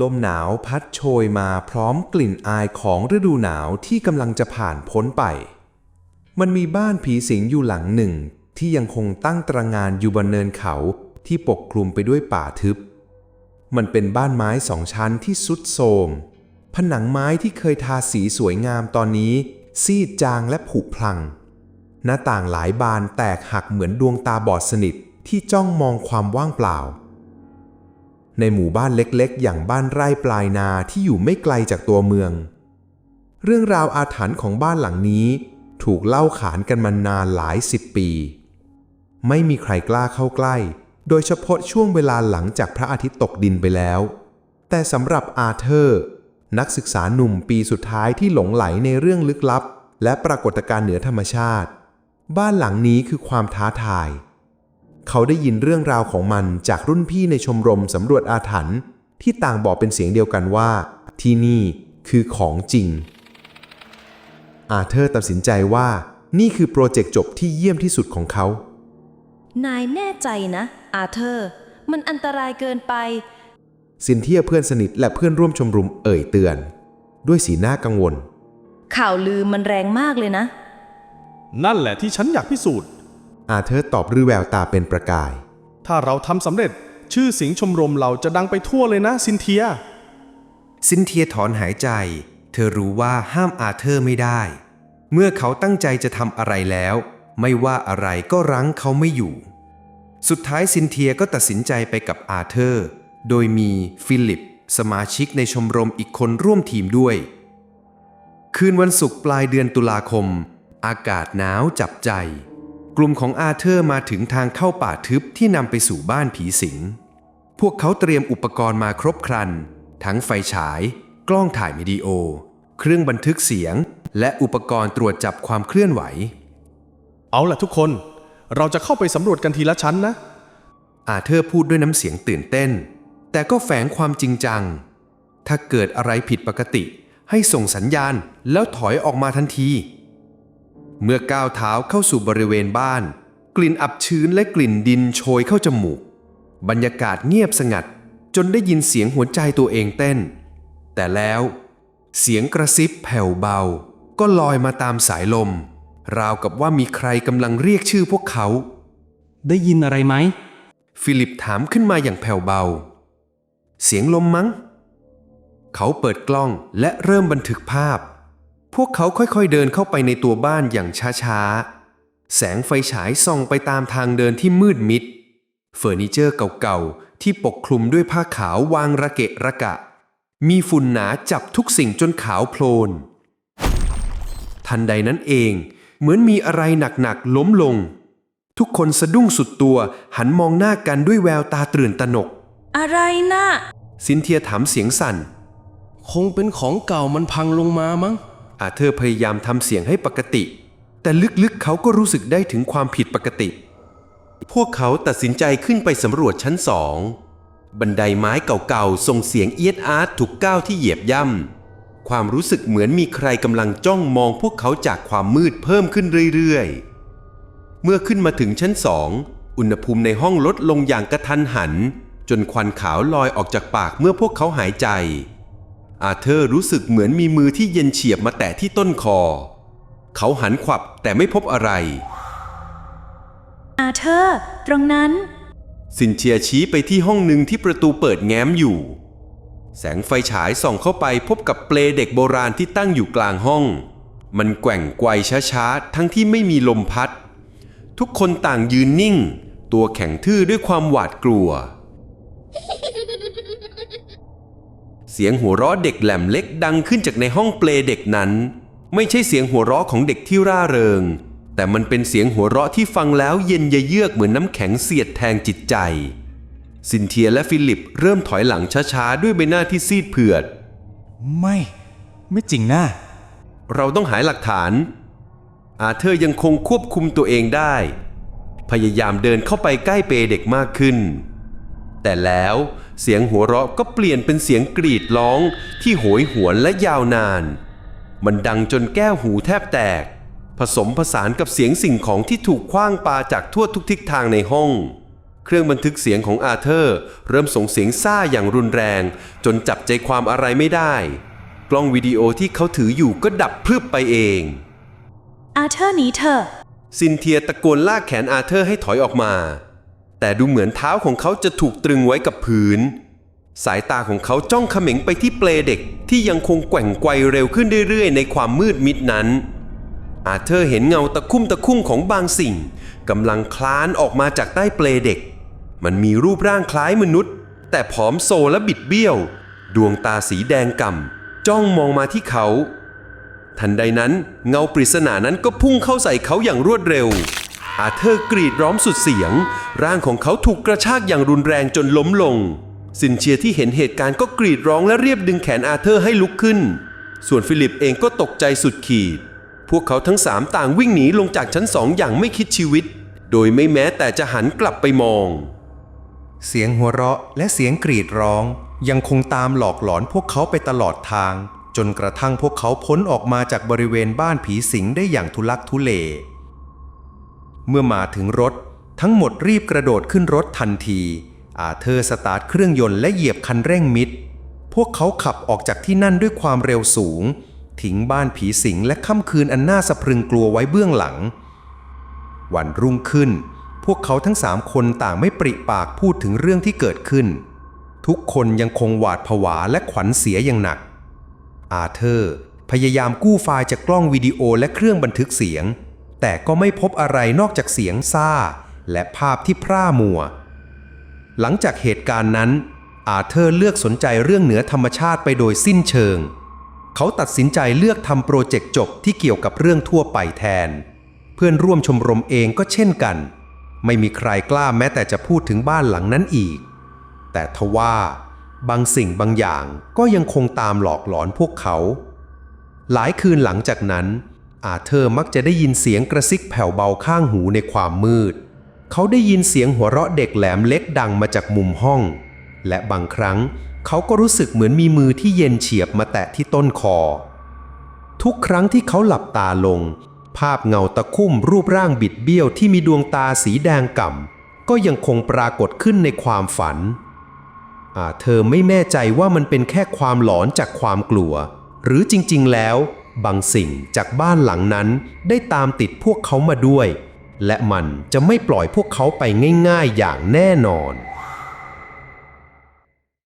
ลมหนาวพัดโชยมาพร้อมกลิ่นอายของฤดูหนาวที่กำลังจะผ่านพ้นไป มันมีบ้านผีสิงอยู่หลังหนึ่ง ที่ยังคงตั้งตระงานอยู่บนเนินเขาที่ปกคลุมไปด้วยป่าทึบ มันเป็นบ้านไม้สองชั้นที่สุดโทมผนังไม้ที่เคยทาสีสวยงามตอนนี้ ซีดจางและผุพลัง หน้าต่างหลายบานแตกหักเหมือนดวงตาบอดสนิทที่จ้องมองความว่างเปล่า ในหมู่บ้านเล็กๆ อย่างบ้านไร่ปลายนาที่อยู่ไม่ไกลจากตัวเมือง เรื่องราวอาถรรพ์ของบ้านหลังนี้ ถูกเล่าขานกันมานานหลายสิบปี ไม่มีใครกล้าเข้าใกล้ โดยเฉพาะช่วงเวลาหลังจากพระอาทิตย์ตกดินไปแล้ว แต่สำหรับอาเธอร์ นักศึกษาหนุ่มปีสุดท้ายที่หลงไหลในเรื่องลึกลับ และปรากฏการณ์เหนือธรรมชาติ บ้านหลังนี้คือความท้าทาย เขาได้ยินเรื่องราวของมันจากรุ่นพี่ในชมรมสำรวจอาถรรพ์ที่ต่างบอกเป็นเสียงเดียวกันว่า ที่นี่คือของจริง อาเธอร์ตัดสินใจว่านี่คือโปรเจกต์จบที่เยี่ยมที่สุดของเขา นายแน่ใจนะ อาเธอร์ มันอันตรายเกินไป ซินเทียเพื่อนสนิทและเพื่อนร่วมชมรมเอ่ยเตือน ด้วยสีหน้ากังวล ข่าวลือมันแรงมากเลยนะ นั่นแหละที่ฉันอยากพิสูจน์ อาเธอร์ตอบด้วยแววตาเป็นประกาย ถ้าเราทำสำเร็จชื่อเสียงชมรมเราจะดังไปทั่วเลยนะซินเทีย ซินเทียถอนหายใจ เธอรู้ว่าห้ามอาเธอร์ไม่ได้ เมื่อเขาตั้งใจจะทำอะไรแล้ว ไม่ว่าอะไรก็รั้งเขาไม่อยู่ สุดท้ายซินเทียก็ตัดสินใจไปกับอาเธอร์ โดยมีฟิลิป สมาชิกในชมรมอีกคนร่วมทีมด้วย คืนวันศุกร์ปลายเดือนตุลาคม อากาศหนาวจับใจ กลุ่มของอาเธอร์มาถึงทางเข้าป่าทึบที่นำไปสู่บ้านผีสิง พวกเขาเตรียมอุปกรณ์มาครบครัน ทั้งไฟฉาย กล้องถ่ายวิดีโอ เครื่องบันทึกเสียง และอุปกรณ์ตรวจจับความเคลื่อนไหว เอาล่ะทุกคน เราจะเข้าไปสำรวจกันทีละชั้นนะ อาเธอร์พูดด้วยน้ำเสียงตื่นเต้น แต่ก็แฝงความจริงจัง ถ้าเกิดอะไรผิดปกติ ให้ส่งสัญญาณแล้วถอยออกมาทันที เมื่อก้าวเท้าเข้าสู่บริเวณบ้าน กลิ่นอับชื้นและกลิ่นดินโชยเข้าจมูก บรรยากาศเงียบสงัด จนได้ยินเสียงหัวใจตัวเองเต้น แต่แล้ว เสียงกระซิบแผ่วเบา ก็ลอยมาตามสายลม ราวกับว่ามีใครกำลังเรียกชื่อพวกเขา ได้ยินอะไรไหม ฟิลิปถามขึ้นมาอย่างแผ่วเบา เสียงลมมั้ง เขาเปิดกล้องและเริ่มบันทึกภาพ พวกเขาค่อยๆเดินเข้าไปในตัวบ้านอย่างช้าๆ แสงไฟฉายส่องไปตามทางเดินที่มืดมิด เฟอร์นิเจอร์เก่าๆ ที่ปกคลุมด้วยผ้าขาววางระเกะระกะ มีฝุ่นหนาจับทุกสิ่งจนขาวโพลน ทันใดนั้นเอง เหมือนมีอะไรหนักๆล้มลง ทุกคนสะดุ้งสุดตัวหันมองหน้ากันด้วยแววตาตื่นตระหนก อะไรนะซินเทียถามเสียงสั่น คงเป็นของเก่ามันพังลงมามั้ง อาเธอร์พยายามทำเสียงให้ปกติ แต่ลึกๆเขาก็รู้สึกได้ถึงความผิดปกติ พวกเขาตัดสินใจขึ้นไปสำรวจชั้นสอง บันไดไม้เก่าๆส่งเสียงเอียดอาร์ตถูกก้าวที่เหยียบย่ำความรู้สึกเหมือนมีใครกำลังจ้องมองพวกเขาจากความมืดเพิ่มขึ้นเรื่อยๆ เมื่อขึ้นมาถึงชั้นสองอุณหภูมิในห้องลดลงอย่างกระทันหัน จนควันขาวลอยออกจากปากเมื่อพวกเขาหายใจ อาเธอร์รู้สึกเหมือนมีมือที่เย็นเฉียบมาแตะที่ต้นคอ เขาหันขวับแต่ไม่พบอะไร อาเธอร์ตรงนั้น สินเชียชี้ไปที่ห้องหนึ่งที่ประตูเปิดแง้มอยู่ แสงไฟฉายส่องเข้าไปพบกับเปลเด็กโบราณที่ตั้งอยู่กลางห้อง มันแกว่งไกวช้าๆ ทั้งที่ไม่มีลมพัด ทุกคนต่างยืนนิ่ง ตัวแข็งทื่อด้วยความหวาดกลัว เสียงหัวเราะเด็กแหลมเล็กดังขึ้นจากในห้องเปลเด็กนั้น ไม่ใช่เสียงหัวเราะของเด็กที่ร่าเริง แต่มันเป็นเสียงหัวเราะที่ฟังแล้วเย็นเยือกเหมือนน้ำแข็งเสียดแทงจิตใจซินเทียและฟิลิปเริ่มถอยหลังช้าๆ ด้วยใบหน้าที่ซีดเผือด ไม่ ไม่จริงนะ เราต้องหาหลักฐาน อาเธอร์ยังคงควบคุมตัวเองได้ พยายามเดินเข้าไปใกล้เปเด็กมากขึ้น แต่แล้วเสียงหัวเราะก็เปลี่ยนเป็นเสียงกรีดร้องที่โหยหวนและยาวนาน มันดังจนแก้วหูแทบแตก ผสมผสานกับเสียงสิ่งของที่ถูกคว้างปาจากทั่วทุกทิศทางในห้อง เครื่องบันทึกเสียงของอาเธอร์ เริ่มส่งเสียงซ่าอย่างรุนแรง จนจับใจความอะไรไม่ได้ กล้องวิดีโอที่เขาถืออยู่ก็ดับพรึบไปเอง อาเธอร์หนีเถอะซินเทียตะโกนลากแขนอาเธอร์ให้ถอยออกมา แต่ดูเหมือนเท้าของเขาจะถูกตรึงไว้กับพื้น สายตาของเขาจ้องเขม็งไปที่เปลเด็กที่ยังคงแกว่งไกวเร็วขึ้นเรื่อยๆ ในความมืดมิดนั้น อาเธอร์เห็นเงาตะคุ่มตะคุ่มของบางสิ่งกำลังคลานออกมาจากใต้เปลเด็ก มันมีรูปร่างคล้ายมนุษย์ แต่ผอมโซและบิดเบี้ยว ดวงตาสีแดงก่ำจ้องมองมาที่เขา ทันใดนั้นเงาปริศนานั้นก็พุ่งเข้าใส่เขาอย่างรวดเร็ว อาเธอร์กรีดร้องสุดเสียง ร่างของเขาถูกกระชากอย่างรุนแรงจนล้มลงซินเชียที่เห็นเหตุการณ์ก็กรีดร้องและเรียบดึงแขนอาเธอร์ให้ลุกขึ้น ส่วนฟิลิปเองก็ตกใจสุดขีด พวกเขาทั้งสามต่างวิ่งหนีลงจากชั้นสองอย่างไม่คิดชีวิต โดยไม่แม้แต่จะหันกลับไปมอง เสียงหัวเราะและเสียงกรีดร้อง ยังคงตามหลอกหลอนพวกเขาไปตลอดทาง จนกระทั่งพวกเขาพ้นออกมาจากบริเวณบ้านผีสิงได้อย่างทุลักทุเล เมื่อมาถึงรถ ทั้งหมดรีบกระโดดขึ้นรถทันที อาเธอร์สตาร์ทเครื่องยนต์และเหยียบคันเร่งมิด พวกเขาขับออกจากที่นั่นด้วยความเร็วสูง ทิ้งบ้านผีสิงและค่ำคืนอันน่าสะพรึงกลัวไว้เบื้องหลัง วันรุ่งขึ้น พวกเขาทั้งสามคนต่างไม่ปริปากพูดถึงเรื่องที่เกิดขึ้น ทุกคนยังคงหวาดผวาและขวัญเสียอย่างหนัก อาเธอร์พยายามกู้ไฟล์จากกล้องวิดีโอและเครื่องบันทึกเสียง แต่ก็ไม่พบอะไรนอกจากเสียงซ่า และภาพที่พร่ามัว หลังจากเหตุการณ์นั้น อาเธอร์เลือกสนใจเรื่องเหนือธรรมชาติไปโดยสิ้นเชิง เขาตัดสินใจเลือกทำโปรเจกต์จบที่เกี่ยวกับเรื่องทั่วไปแทน เพื่อนร่วมชมรมเองก็เช่นกัน ไม่มีใครกล้าแม้แต่จะพูดถึงบ้านหลังนั้นอีก แต่ทว่าบางสิ่งบางอย่างก็ยังคงตามหลอกหลอนพวกเขา หลายคืนหลังจากนั้น อาเธอร์มักจะได้ยินเสียงกระซิกแผ่วเบาข้างหูในความมืด เขาได้ยินเสียงหัวเราะเด็กแหลมเล็กดังมาจากมุมห้อง และบางครั้งเขาก็รู้สึกเหมือนมีมือที่เย็นเฉียบมาแตะที่ต้นคอ ทุกครั้งที่เขาหลับตาลง ภาพเงาตะคุ่มรูปร่างบิดเบี้ยวที่มีดวงตาสีแดงก่ำก็ยังคงปรากฏขึ้นในความฝัน อาเธอไม่แน่ใจว่ามันเป็นแค่ความหลอนจากความกลัว หรือจริง ๆ แล้ว บางสิ่งจากบ้านหลังนั้นได้ตามติดพวกเขามาด้วย และมันจะไม่ปล่อยพวกเขาไปง่าย ๆ อย่างแน่นอน